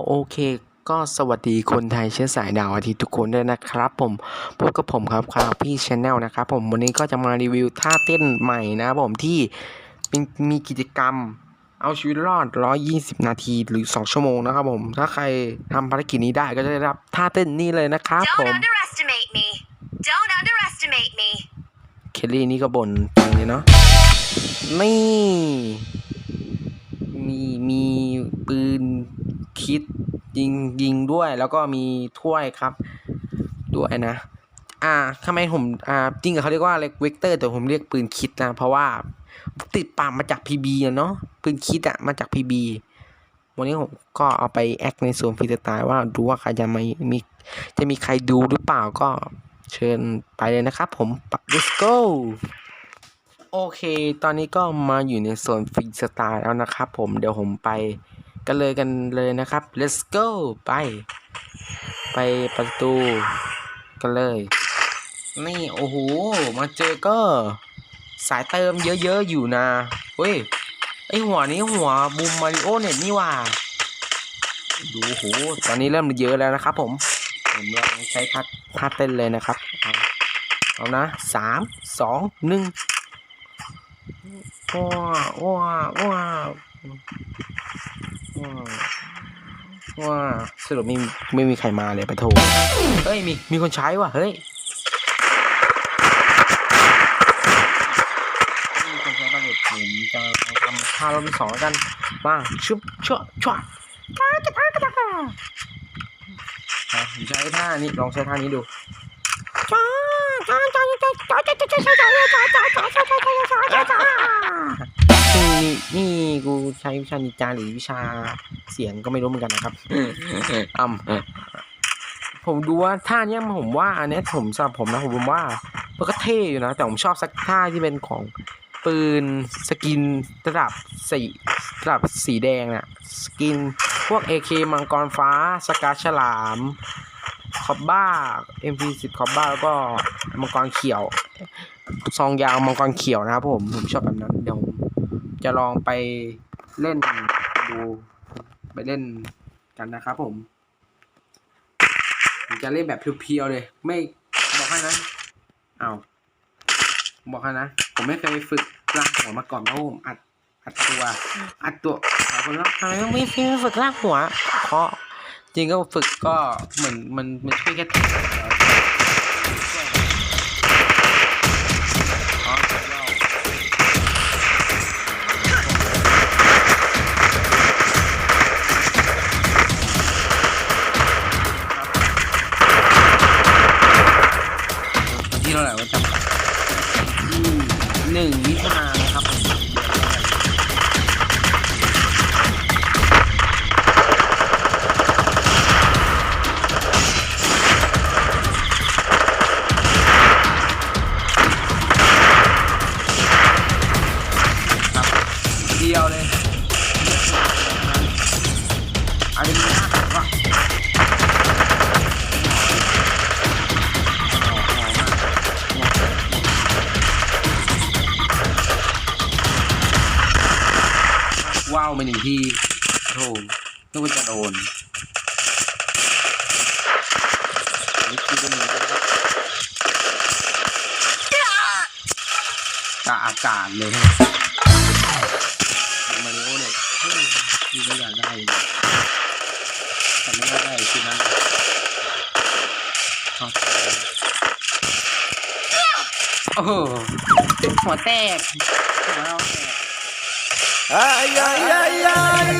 ก็โอเค ก็สวัสดีคนไทยเชื้อสายดาวอาทิตย์ทุกคนด้วยนะครับผมพบกับผมครับคาพี่ชาแนลนะครับผมวันนี้ก็จะมารีวิวท่าเต้นใหม่นะครับผมที่เป็นมีกิจกรรมเอาชีวิตรอด 120 นาทีหรือ 2 ชั่วโมงนะครับผม ถ้าใครทำภารกิจนี้ได้ก็จะได้รับท่าเต้นนี้เลยนะครับผ Don't ม underestimate me. Don't underestimate me. เคลลี่นี่ก็บ่นจังเลยเนาะ นี่ มี มีปืน คิดยิงยิงด้วยแล้วก็มีถ้วยครับด้วยนะ อ่าทำไมผมอ่าจริงๆเขาเรียกว่าอะไรเวกเตอร์แต่ผมเรียกปืนคิดนะ เพราะว่าติดปากมาจาก PB อะเนาะปืนคิดอะมาจาก PB วันนี้ผมก็เอาไปแอคในส่วนฟรีสไตล์ว่าดูว่าใครจะไม่มีจะมีใครดูหรือเปล่าก็เชิญไปเลยนะครับผมปัก let's go โอเค ตอนนี้ก็มาอยู่ในโซนฟรีสไตล์แล้วนะครับผมเดี๋ยวผมไป กันเลยกันเลยนะครับ let's go ไป ไปประตูกันเลย นี่โอ้โห มาเจอก็สายเติมเยอะๆอยู่นะ เฮ้ย ไอหัวนี้หัวบูมมาริโอเน็ตนี่ว่า ดูโห ตอนนี้เริ่มเยอะแล้วนะครับ ผม ผมลองใช้ท่าท่าเต้นเลยนะครับ เอาเอานะสามสองหนึ่งว้าว้าว้า วว้าวว้าวสรุปไม่มีไม่มีใครมาเลยไปโทรเฮ้ยมีมีคนใช้ว่ะเฮ้ยมีคนใช้บ้างเด็ดผมจะลองทำท่ารอบที่สองแล้วกันมาชุบชั่วชั่วจ้าจ้าจ้าจ้าอะผมใช้ท่านี้ลองใช้ท่านี้ดูจ้าจ้าจ้าจ้าจ้าจ้าจ้าจ้าจ้าจ้าจ้าจ้าจ้าจ้าจ้าจ้าจ้าจ้า นี่นี่กูใช้วิชานิจาหรือวิชาเสียงก็ไม่รู้เหมือนกันนะครับอ่ำผมดูว่าท่าเนี้ยผมว่าอันเนี้ยผมสำหรับผมนะผมว่ามันก็เท่อยู่นะ แต่ผมชอบสักท่าที่เป็นของปืนสกินระดับสีระดับสีแดงน่ะสกินพวก AK มังกรฟ้า สกาฉลามคอบบ้า MP10 คอบบ้าแล้วก็มังกรเขียว ซองยาวมังกรเขียวนะครับผม ผมชอบแบบนั้นเดี๋ยวผม จะลองไปเล่นดู ไปเล่นกันนะครับผม ผมจะเล่นแบบเพียวๆเลย ไม่บอกให้นะเอาบอกให้นะ ผมไม่เคยฝึกลากหัวมาก่อนเพราะผมอัดอัดตัวอัดตัวหลายคนว่าทำไมไม่ไม่ฝึกลากหัวเพราะจริงก็ฝึกก็เหมือนมันมันช่วยแค่ ว้าวไปหนึ่งทีโธ่นึกว่าจะโดนนี่คือเป็นหนึ่งครับกะอากาศเลยฮะมาริโอเนี่ยเฮ้ยนี่อยากได้แต่ไม่ได้ชุดนั้นเอาโอ้โหหัวแตกหัวเราแตก ai ai ai ai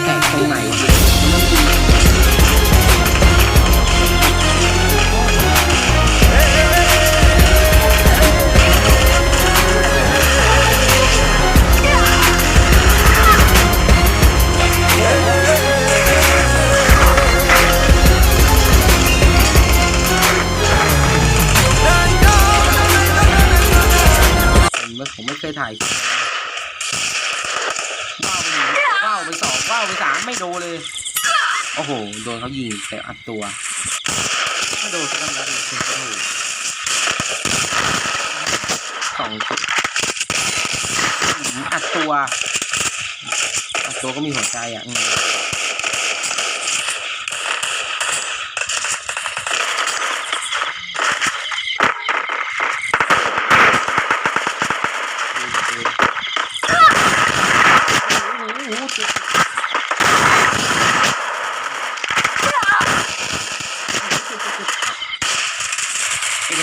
không biết phê thầy โดนเลย โอ้โห โดนเขายิงแต่อัดตัวไม่โดนสักนับเลยโอ้โหสองจุดอัดตัว อัดตัวก็มีหัวใจอะ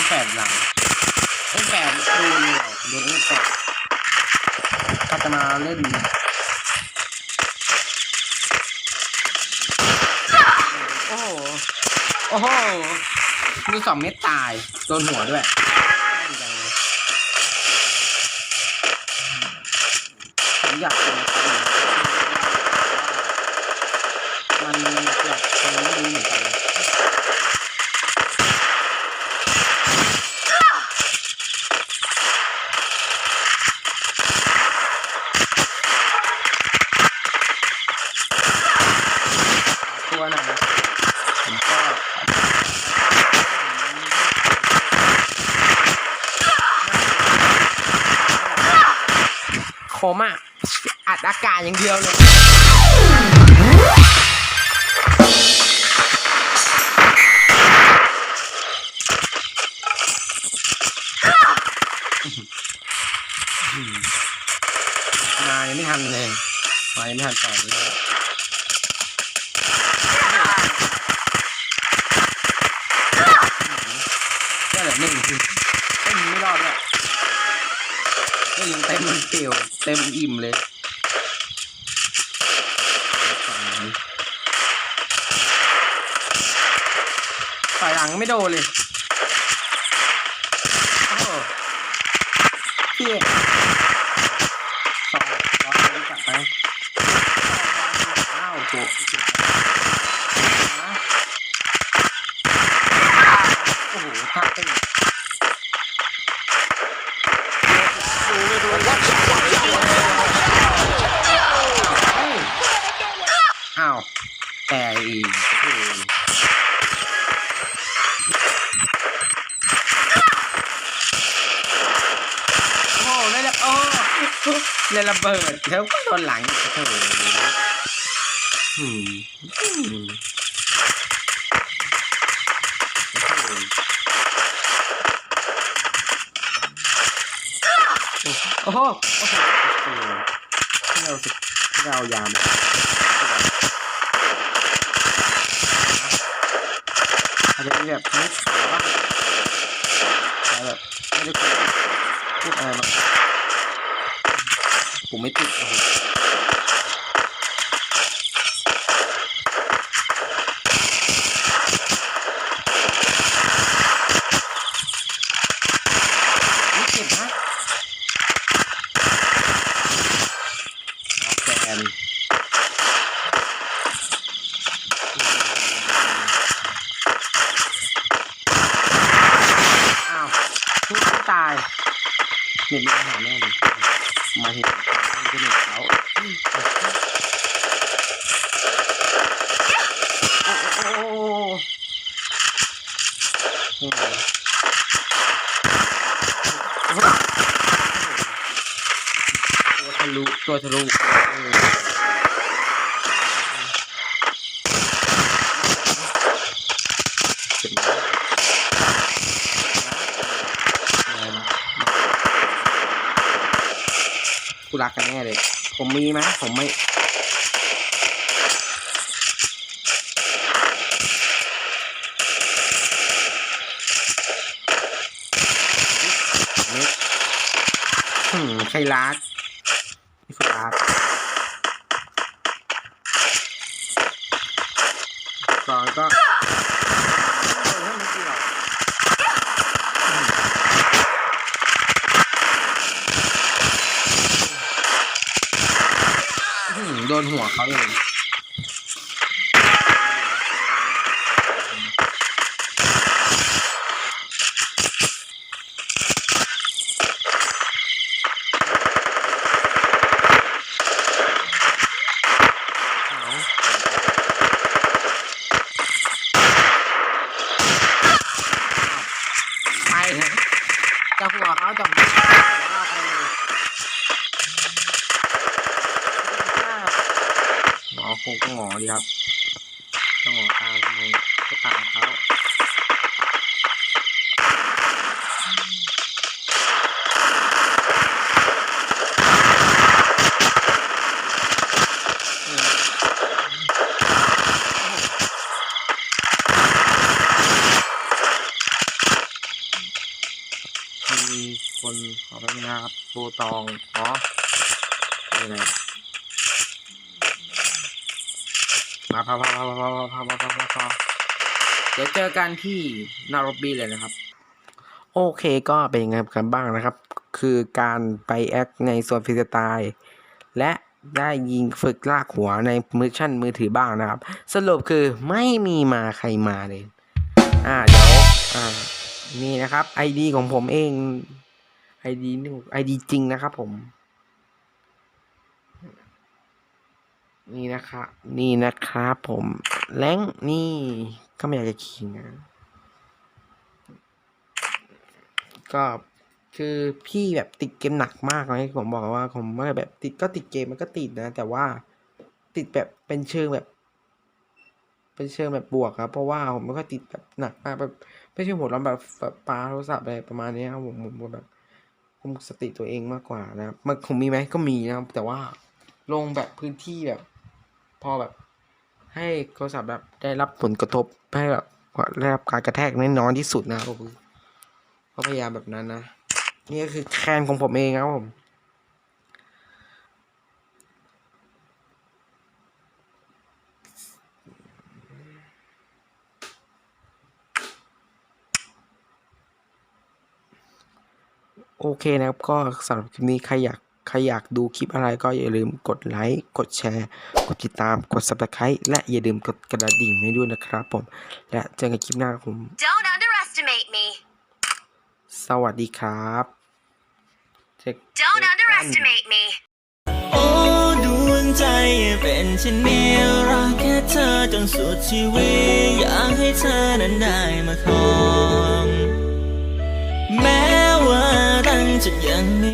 แปดหลังไอ้แปดดูเลยโดูไอ้แปดกาจะมาเล่นโอ้โหโอ้โหมีสองเม็ดตายโดนหัวด้วยผมอยากเป็นมันอยากเป็นไม่รู้เหมือนกัน โคมอะอัดอากาศอย่างเดียวเลยมายังไม่ทันเลยมายังไม่ทันต่อเลยก็เหลือหนึ่งทีเอ้ยไม่รอดเลย ก็ยิงเตียวเต็มอิ่มเลยฝ่ายหลังไม่โดนเลยโอ้โหพี่สองร้อยเลยกลับไปอ้าวโจโอ้โหท่าเต้น เฮ้ยอ้าว แต่ อีกโอ้เลยละโอ้เลยระเบิดแล้วก็โดนหลังโอ้โหโอ้โหโอ้โหโอ้โหที่เราสิที่เรายาม อาจจะมีแบบไม่อยวบ้างแต่แบบไม่ได้พูดอะไรมาผมไม่ติดโอ้โหไม่เจ็บนะเอาแฟน อ้าวทุกตายเน็ตมีปัญหาแน่เลยมาเห็นมันก็เน็ตเขาโอ้โอ้โอ้โอ้ตัวทะลุ ตัวทะลุกูรักกันแน่เลย ผมมีไหมผมไม่นี่หืมใครรักนี่คนรัก ก่อนก็ให้มันเกี่ยวโดนหัวเขาเลย เอาไปเถอะจะหัวเขาจะหัวเราไปเลยหมอคงก็หมอดีครับต้องหมอตามไงก็ตามเขามีค นขอไปนะมาพาพาพาพาพาพาพาพาพาเดี๋ยวเจอกันที่นารอบบีเลยนะครับ โอเคก็เป็นยังไงกันบ้างนะครับ คือการไปแอคในส่วนฟรีสตล์และได้ยิงฝึกลากหัวในมือชั่นมือถือบ้างนะครับ สรุปคือไม่มีมาใครมาเลย อ่าเดี๋ยวอ่านี่นะครับ ID ของผมเอง ID นี่ ID จริงนะครับผม นี่นะครับนี่นะครับผมแรงนี่ก็ไม่อยากจะขิงนะก็คือพี่แบบติดเกมหนักมากเลยผมบอกว่าผมไม่แบบติดก็ติดเกมมันก็ติดนะ แต่ว่าติดแบบเป็นเชิงแบบ เป็นเชิงแบบบวกครับ เพราะว่าผมไม่ค่อยติดแบบหนักมากแบบไม่ใช่หัวเราะแบบแบบปาโทรศัพท์อะไรประมาณนี้ครับผมผมแบบคุมสติตัวเองมากกว่านะมันผมมีไหมก็มีนะแต่ว่าลงแบบพื้นที่แบบ พอแบบ ให้โทรศัพท์แบบได้รับผลกระทบให้แบบได้รับการกระแทกน้อยที่สุดนะครับผมก็พยายามแบบนั้นนะนี่ก็คือแคนของผมเองครับผมโอเคนะครับ ก็สำหรับคลิปนี้ใครอยาก ใครอยากดูคลิปอะไรก็อย่าลืมกดไลค์กดแชร์ กดติดตามกด subscribe และอย่าลืมกดกระดิ่งให้ด้วยนะครับผม และเจอกันคลิปหน้าครับผม Don't underestimate me. สวัสดีครับเจอ Don't เจอกัน underestimate me. โอ้ดวงใจเป็นฉันมีรักแค่เธอจนสุดชีวิตอยากให้เธอนั้นได้มาครองแม้ว่าตั้งจะยังไม่